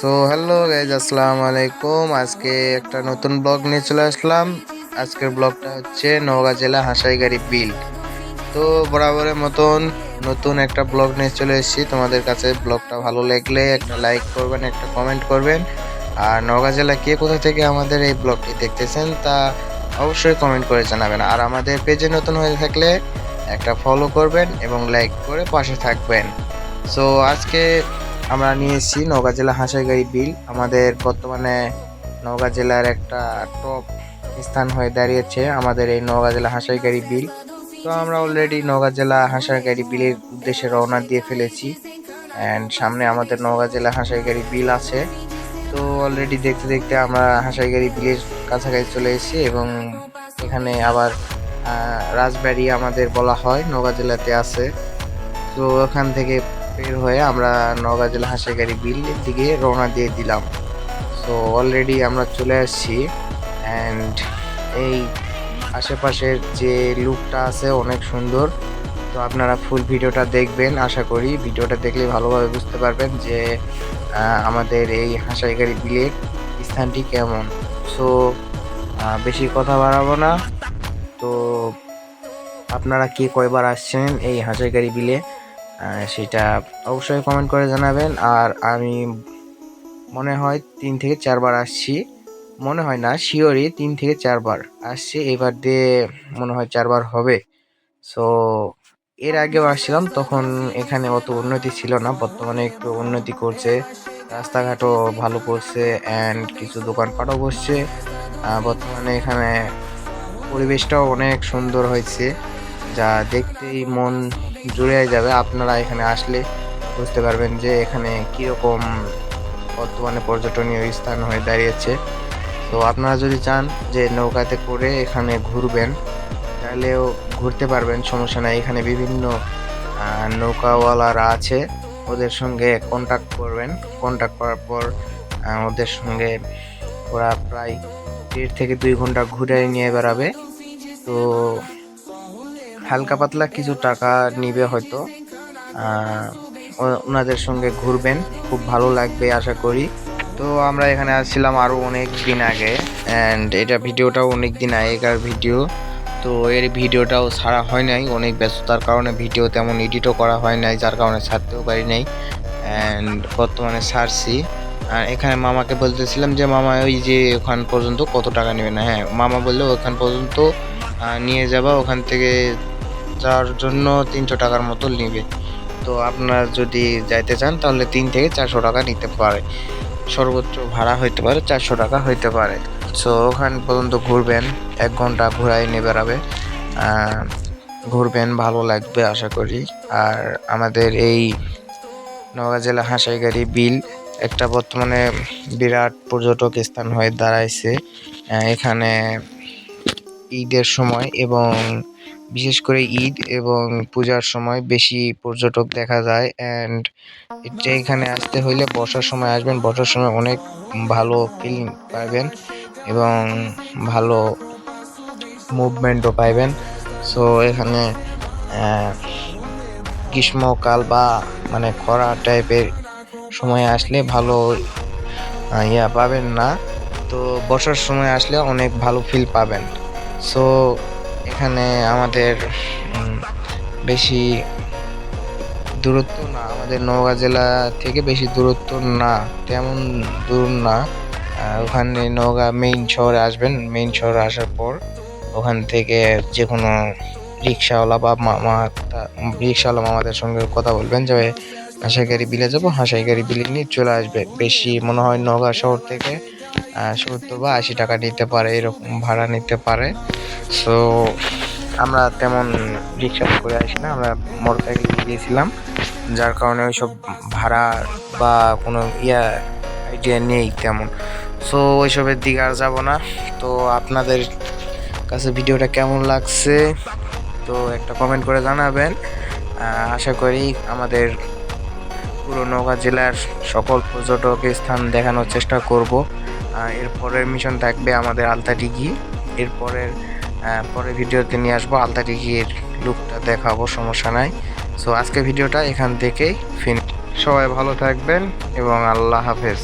So hello guys আসসালামু আলাইকুম আজকে একটা নতুন ব্লগ নিয়ে চলে আসলাম। আজকের ব্লগটা হচ্ছে নওগাঁ জেলা হাসাইগাড়ি বিল। তো, বরাবরের মতন নতুন একটা ব্লগ নিয়ে চলে এসেছি। তোমাদের কাছে ব্লগটা ভালো লাগলে একটা লাইক করবেন, একটা কমেন্ট করবেন। আর নওগাঁ জেলা কে কোথা থেকে আমাদের এই ব্লগটি দেখতেছেন, তা অবশ্যই কমেন্ট করে জানাবেন। আর আমাদের পেজে নতুন হয়ে থাকলে একটা ফলো করবেন এবং লাইক করে পাশে থাকবেন। সো আজকে আমরা নিয়ে এসেছি নওগাঁ জেলা হাঁসাইগাড়ি বিল। আমাদের বর্তমানে নওগাঁ জেলার একটা টপ স্থান হয়ে দাঁড়িয়েছে আমাদের এই নওগাঁ জেলা হাঁসাইগাড়ি বিল। তো আমরা অলরেডি নওগাঁ জেলা হাঁসাইগাড়ি বিলের উদ্দেশ্যে রওনা দিয়ে ফেলেছি। অ্যান্ড সামনে আমাদের নওগাঁ জেলা হাঁসাইগাড়ি বিল আছে। তো অলরেডি দেখতে দেখতে আমরা হাঁসাইগাড়ি বিলের কাছাকাছি চলে এসেছি এবং এখানে আবার রাজবাড়ি আমাদের বলা হয়, নওগাঁ জেলাতে আছে। তো ওখান থেকে বের হয়ে আমরা নওগাঁ জেলা হাঁসাইগাড়ি বিলের দিকে রওনা দিয়ে দিলাম। তো অলরেডি আমরা চলে আসছি অ্যান্ড এই আশেপাশের যে লুকটা আছে অনেক সুন্দর। তো আপনারা ফুল ভিডিওটা দেখবেন, আশা করি ভিডিওটা দেখলে ভালোভাবে বুঝতে পারবেন যে আমাদের এই হাঁসাইগাড়ি বিলের স্থানটি কেমন। সো বেশি কথা বাড়াবো না। তো আপনারা কে কয়বার আসছেন এই হাঁসাইগাড়ি বিলে? সেটা অবশ্যই কমেন্ট করে জানাবেন। আর আমি মনে হয় তিন থেকে চারবার আসছি। মনে হয় না শিওরই তিন থেকে চারবার আসছি। এবার দিয়ে মনে হয় চারবার হবে। সো এর আগেও আসছিলাম, তখন এখানে অত উন্নতি ছিল না। বর্তমানে একটু উন্নতি করছে। রাস্তাঘাটও ভালো করছে অ্যান্ড কিছু দোকানপাটও বসছে। বর্তমানে এখানে পরিবেশটাও অনেক সুন্দর হয়েছে। যা দেখতেই মন জুড়ে যাবে। আপনারা এখানে আসলে বুঝতে পারবেন যে এখানে কীরকম বর্তমানে পর্যটনীয় স্থান হয়ে দাঁড়িয়েছে। তো আপনারা যদি চান যে নৌকাতে করে এখানে ঘুরবেন, তাহলেও ঘুরতে পারবেন, সমস্যা নাই। এখানে বিভিন্ন নৌকাওয়ালারা আছে, ওদের সঙ্গে কন্ট্যাক্ট করবেন। কন্ট্যাক্ট করার পর ওদের সঙ্গে ওরা প্রায় দেড় থেকে দুই ঘণ্টা ঘুরে নিয়ে বেড়াবে। তো হালকা পাতলা কিছু টাকা নিবে হয়তো। ওনাদের সঙ্গে ঘুরবেন, খুব ভালো লাগবে আশা করি। তো আমরা এখানে আসছিলাম আরও অনেক দিন আগে অ্যান্ড এটা ভিডিওটাও অনেক দিন আগেকার ভিডিও। তো এর ভিডিওটাও ছাড়া হয় নাই, অনেক ব্যস্ততার কারণে ভিডিও তেমন এডিটও করা হয় নাই, যার কারণে ছাড়তেও পারি নাই অ্যান্ড বর্তমানে ছাড়ছি। আর এখানে মামাকে বলতেছিলাম যে, মামা, ওই যে ওখান পর্যন্ত কত টাকা নেবে? না হ্যাঁ মামা বলল, ওখান পর্যন্ত নিয়ে যাবা, ওখান থেকে যাওয়ার জন্য তিনশো টাকার মতো নেবে। তো আপনারা যদি যাইতে চান, তাহলে তিন থেকে চারশো টাকা নিতে পারে। সর্বোচ্চ ভাড়া হইতে পারে চারশো টাকা হইতে পারে। সো ওখান পর্যন্ত ঘুরবেন, এক ঘণ্টা ঘোরাই নিয়ে বেড়াবে ঘুরবেন, ভালো লাগবে আশা করি। আর আমাদের এই নওগাঁ জেলা হাঁসাইগাড়ি বিল একটা বর্তমানে বিরাট পর্যটক স্থান হয়ে দাঁড়াইছে। এখানে ঈদের সময় এবং বিশেষ করে ঈদ এবং পূজার সময় বেশি পর্যটক দেখা যায় অ্যান্ড এখানে আসতে হইলে বর্ষার সময় আসবেন বর্ষার সময় অনেক ভালো ফিলিং পাবেন এবং ভালো মুভমেন্টও পাইবেন। সো এখানে গ্রীষ্মকাল বা মানে খরা টাইপের সময় আসলে ভালো ইয়া পাবেন না। তো বর্ষার সময় আসলে অনেক ভালো ফিল পাবেন। সো এখানে আমাদের বেশি দূরত্ব না, আমাদের নওগাঁ জেলা থেকে বেশি দূরত্ব না, তেমন দূর না। ওখানে নওগাঁ মেইন শহরে আসবেন মেইন শহরে আসার পর ওখান থেকে যে কোনো রিক্সাওয়ালা বা মামা রিক্সাওয়ালা মামাদের সঙ্গে কথা বলবেন যে হাঁসাইগাড়ি বিলে যাব? হাঁসাইগাড়ি বিলে নিয়ে চলে আসবে। বেশি মনে হয় নওগাঁ শহর থেকে সত্তর বা আশি টাকা নিতে পারে, এরকম ভাড়া নিতে পারে। সো আমরা তেমন রিক্সা করে আসি না, আমরা মোটর সাইকেল গিয়েছিলাম, যার কারণে ওইসব ভাড়া বা কোনো ইয়া আইডিয়া নেই তেমন। সো ওইসবের দিকে আর যাব না। তো আপনাদের কাছে ভিডিওটা কেমন লাগছে, তো একটা কমেন্ট করে জানাবেন। আশা করি আমাদের পুরো নওগাঁ জেলার সকল পর্যটক স্থান দেখানোর চেষ্টা করব। এরপরের মিশন থাকবে আমাদের আলতা ডিগি এরপরের পরের ভিডিওতে নিয়ে আসব আলতা ডিগির লুকটা দেখাবো, সমস্যা নাই। সো আজকে ভিডিওটা এখান থেকেই ফিন সবাই ভালো থাকবেন এবং আল্লাহ হাফেজ।